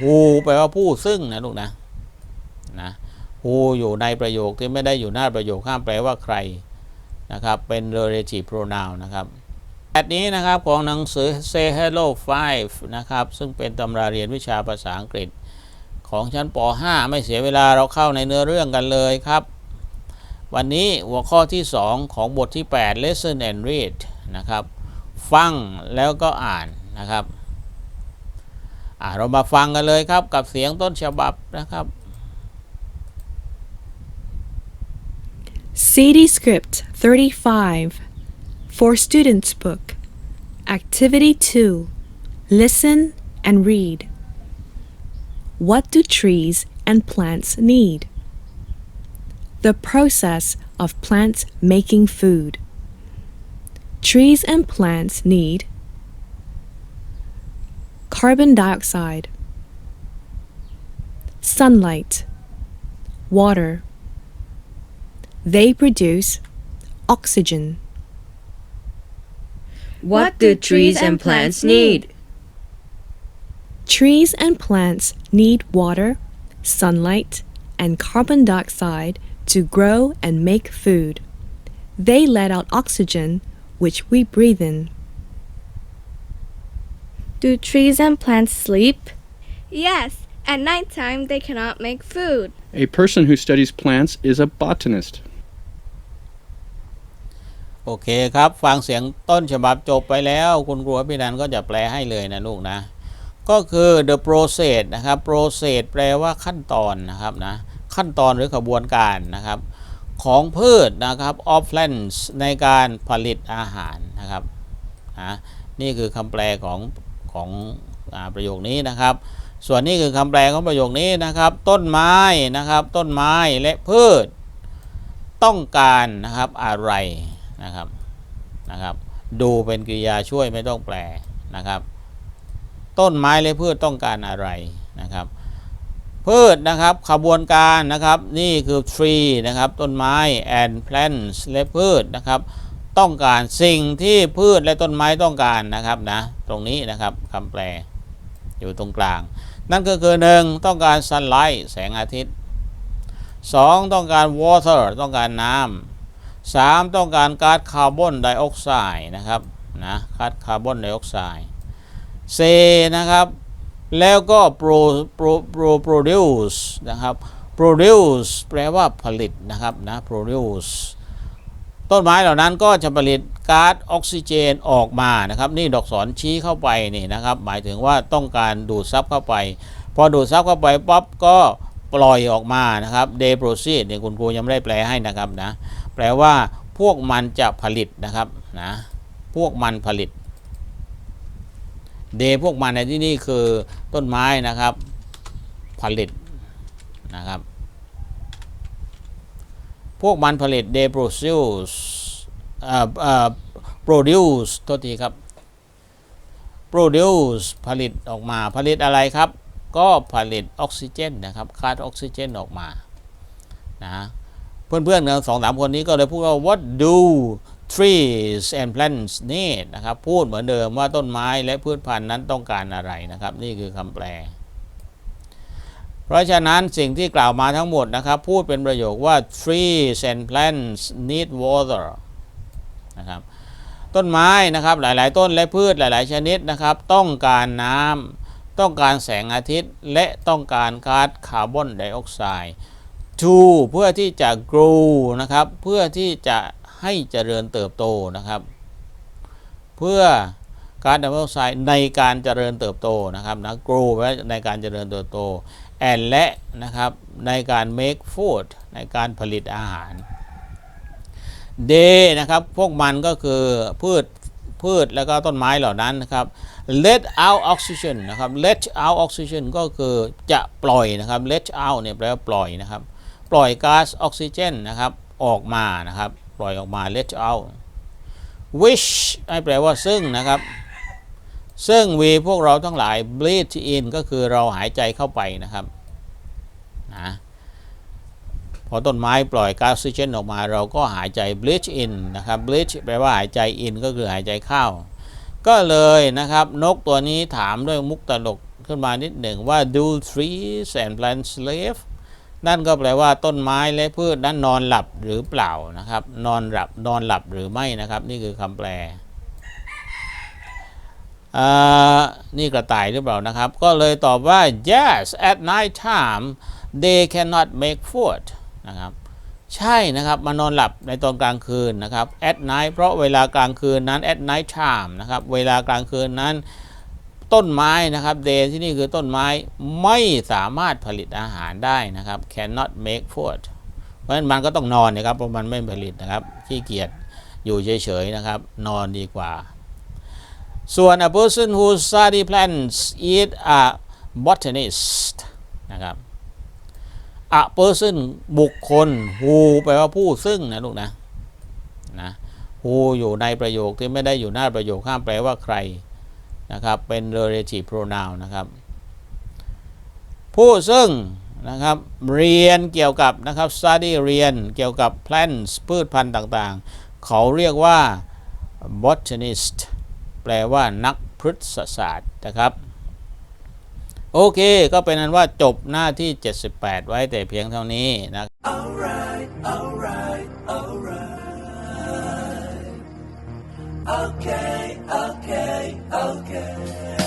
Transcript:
who แปลว่าผู้ซึ่งนะลูกนะนะ who อยู่ในประโยคที่ไม่ได้อยู่หน้าประโยคห้ามแปลว่าใครนะครับ เป็น relative pronoun นะครับแอดนี้นะครับของหนังสือ Say Hello 5 นะครับ ซึ่งเป็นตำราเรียนวิชาภาษาอังกฤษ ของชั้นป .5 ไม่เสียเวลาเราเข้าในเนื้อเรื่องกันเลยครับ วันนี้หัวข้อที่ 2 ของบทที่ 8 Listen and Read นะครับ ฟังแล้วก็อ่านนะครับ เรามาฟังกันเลยครับกับเสียงต้นฉบับนะครับ CD Script 35 for Students Book Activity 2 Listen and Read What do trees and plants need? The process of plants making food. Trees and plants need carbon dioxide, sunlight, water. They produce oxygen. What do trees and plants need? Trees and plants need water, sunlight, and carbon dioxide to grow and make food. They let out oxygen, which we breathe in. Do trees and plants sleep? Yes, at nighttime they cannot make food. A person who studies plants is a botanist. โอเคครับ ฟังเสียงต้นฉบับจบไปแล้ว คุณครูพี่นันก็จะแปลให้เลยนะลูกนะ ก็คือ the process นะครับ process แปลว่าขั้นตอนนะครับนะ ขั้นตอนหรือขบวนการนะครับ ของพืชนะครับ of plants ในการผลิตอาหารนะครับนะนี่คือคำแปลของ ของอประโยคนี้นะครับ ส่วนนี้คือคำแปลของประโยคนี้นะครับ ต้นไม้นะครับ ต้นไม้และพืช ต้องการนะครับอะไรนะครับนะครับ ดูเป็นกริยาช่วยไม่ต้องแปลนะครับ ต้นไม้และพืชต้องการอะไรนะครับ พืชนะครับขบวนการนะครับ นี่คือ tree นะครับ ต้นไม้ and plants และพืชนะครับ ต้องการสิ่งที่พืชและต้นไม้ต้องการนะครับนะตรงนี้นะครับคำแปลอยู่ตรงกลาง นั่นก็คือหนึ่งต้องการ sunlight แสงอาทิตย์ 2. ต้องการ water ต้องการน้ำ 3. ต้องการก๊าซคาร์บอนไดออกไซด์นะครับนะก๊าซคาร์บอนไดออกไซด์ C นะครับ แล้วก็ pro pro pro produce นะครับ produce แปลว่าผลิตนะครับนะ produce ต้นไม้เหล่านั้นก็จะผลิตก๊าซออกซิเจนออกมานะครับ นี่ดอกศรชี้เข้าไปนี่นะครับ หมายถึงว่าต้องการดูดซับเข้าไป พอดูดซับเข้าไปปั๊บก็ปล่อยออกมานะครับ they proceed เนี่ยคุณครูยังไม่ได้แปลให้นะครับนะแปลว่าพวกมันจะผลิตนะครับนะพวกมันผลิตเดพวกมันในที่นี่คือต้นไม้นะครับ ผลิตนะครับ พวกมันผลิต they produce เอ่อเอ่อ produce โทษทีครับ produce ผลิตออกมาผลิตอะไรครับ ก็ผลิตออกซิเจนนะครับคาร์อออกซิเจนออกมานะเพื่อนๆกันสองสามคนนี้ก็เลยพูดว่า what do trees and plants need นะครับ พูดเหมือนเดิมว่าต้นไม้และพืชพันธุ์นั้นต้องการอะไรนะครับ นี่คือคำแปล เพราะฉะนั้นสิ่งที่กล่าวมาทั้งหมดนะครับ พูดเป็นประโยคว่า trees and plants need water นะครับต้นไม้นะครับหลาย ๆ ต้นและพืชหลาย ๆ ชนิดนะครับ ต้องการน้ำต้องการแสงอาทิตย์ และต้องการก๊าซคาร์บอนไดออกไซด์ to เพื่อที่จะ grow นะครับ เพื่อที่จะให้เจริญเติบโตนะครับ เพื่อก๊ารดับเบิลไซด์ในการเจริญเติบโตนะครับนะ grow ไว้ในการเจริญเติบโต and และนะครับในการ make food ในการผลิตอาหาร day นะครับพวกมันก็คือพืชพืชแล้วก็ต้นไม้เหล่านั้นนะครับ let out oxygen นะครับ let out oxygen ก็คือจะปล่อยนะครับ let out เนี่ยแปลว่าปล่อยนะครับ ปล่อยก๊าซออกซิเจนนะครับออกมานะครับ ปล่อยออกมา let out which ให้แปลว่าซึ่งนะครับ ซึ่งวีพวกเราทั้งหลาย breathe in ก็คือเราหายใจเข้าไปนะครับนะพอต้นไม้ปล่อยก๊าซออกซิเจนออกมา เราก็หายใจ breathe in นะครับ breathe แปลว่าหายใจ in ก็คือหายใจเข้า ก็เลยนะครับ นกตัวนี้ถามด้วยมุกตลกขึ้นมานิดหนึ่งว่า do trees and plants sleep นั่นก็แปลว่าต้นไม้และพืชนั้นนอนหลับหรือเปล่านะครับ นอนหลับนอนหลับหรือไม่นะครับ นี่คือคำแปล นี่กระต่ายหรือเปล่านะครับ ก็เลยตอบว่า yes at night time they cannot make food นะครับใช่นะครับมานอนหลับในตอนกลางคืนนะครับ at night เพราะเวลากลางคืนนั้น at night time นะครับเวลากลางคืนนั้นต้นไม้นะครับ day ที่นี่คือต้นไม้ไม่สามารถผลิตอาหารได้นะครับ cannot make food เพราะฉะนั้นมันก็ต้องนอนนะครับเพราะมันไม่ผลิตนะครับขี้เกียจอยู่เฉยๆนะครับ นอนดีกว่า ส่วน a person who study plants is a botanist นะครับ a person บุคคล who แปลว่าผู้ซึ่งนะลูกนะนะ who อยู่ในประโยคที่ไม่ได้อยู่หน้าประโยคห้ามแปลว่าใครนะครับ เป็น relative pronoun นะครับ ผู้ซึ่งนะครับเรียนเกี่ยวกับนะครับ study เรียนเกี่ยวกับ plants พืชพันธุ์ต่างๆ เขาเรียกว่า botanist แปลว่านักพฤกษศาสตร์นะครับโอเค ก็เป็นนั้นว่าจบหน้าที่ 78 ไว้แต่เพียงเท่านี้นะ okay, okay, okay.